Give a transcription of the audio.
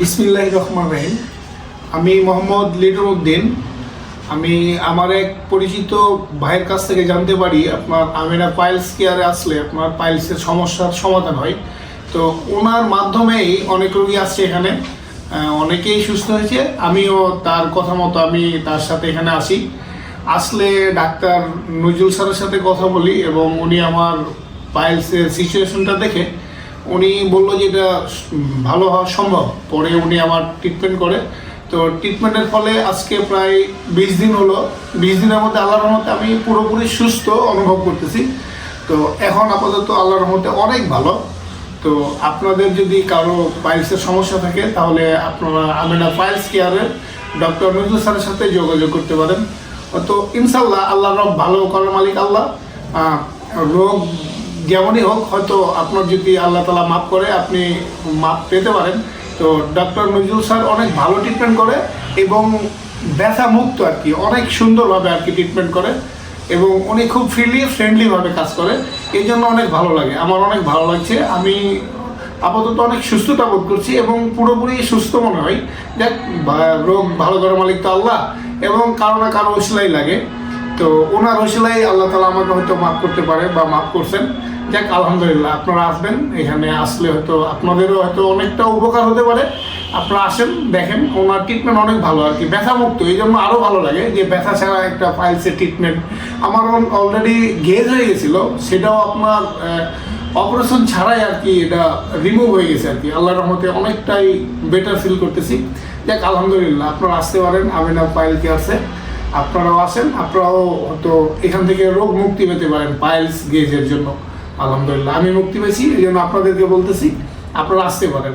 বিসমিল্লাহ রহমান রহিম। আমি মোহাম্মদ লিটন উদ্দিন। আমি আমার এক পরিচিত ভাইয়ের কাছ থেকে জানতে পারি, আপনার আমিনা পাইলস কেয়ারে আসলে আপনার পাইলসের সমস্যার সমাধান হয়। তো ওনার মাধ্যমেই অনেক রোগী আসছে এখানে অনেকেই সুস্থ হয়েছে। আমিও তার কথা মতো আমি তার সাথে এখানে আসি। আসলে ডাক্তার নজরুল স্যারের সাথে কথা বলি এবং উনি আমার পাইলসের সিচুয়েশনটা দেখে উনি বলল যে এটা ভালো হওয়া সম্ভব। পরে উনি আমার ট্রিটমেন্ট করে। তো ট্রিটমেন্টের ফলে আজকে প্রায় বিশ দিন হলো। বিশ দিনের মধ্যে আল্লাহর রহমতে আমি পুরোপুরি সুস্থ অনুভব করতেছি। তো এখন আপাতত আল্লাহর রহমতে অনেক ভালো। তো আপনাদের যদি কারও পাইলসের সমস্যা থাকে, তাহলে আপনারা আমেনা পাইলস কেয়ারের ডক্টর নজরুল স্যারের সাথে যোগাযোগ করতে পারেন। তো ইনশাল্লাহ আল্লাহ রব ভালো করার মালিক আল্লাহ। রোগ যেমনই হোক, হয়তো আপনার যদি আল্লাহ তালা মাফ করে, আপনি মাপ পেতে পারেন। তো ডক্টর নজরুল স্যার অনেক ভালো ট্রিটমেন্ট করে এবং ব্যথা মুক্ত আর কি, অনেক সুন্দরভাবে আর কি ট্রিটমেন্ট করে এবং উনি খুব ফ্রিলি ফ্রেন্ডলিভাবে কাজ করে। এই জন্য অনেক ভালো লাগে, আমার অনেক ভালো লাগছে। আমি আপাতত অনেক সুস্থতা বোধ করছি এবং পুরোপুরি সুস্থ মনে হয়। দেখ রোগ ভালো করার মালিক তো আল্লাহ এবং কারও না কারও ওসিলাই লাগে। তো ওনার ওসিলাই আল্লাহ তালা আমাকে হয়তো মাফ করতে পারে বা মাফ করছেন। যাক, আলহামদুলিল্লাহ, আপনারা আসবেন। এখানে আসলে হয়তো আপনাদেরও হয়তো অনেকটা উপকার হতে পারে। আপনারা আসেন, দেখেন, ওনার ট্রিটমেন্ট অনেক ভালো আর কি। ব্যথা মুক্ত এই জন্য আরও ভালো লাগে যে ব্যথা ছাড়া একটা ফাইলসের ট্রিটমেন্ট আমার অলরেডি গেজ হয়ে গেছিল, সেটাও আপনার অপারেশন ছাড়াই আর কি এটা রিমুভ হয়ে গেছে আর কি। আল্লাহর রহমতে অনেকটাই বেটার ফিল করতেছি। যাক, আলহামদুলিল্লাহ, আপনারা আসতে পারেন, আমিনা পাইল কি আছে। আপনারাও আসেন, আপনারাও হয়তো এখান থেকে রোগ মুক্তি পেতে পারেন পাইলস গেজের জন্য। আলহামদুলিল্লাহ আমি মুক্তি পেয়েছি এই জন্য আপনাদেরকে বলতেছি আপনারা আসতে পারেন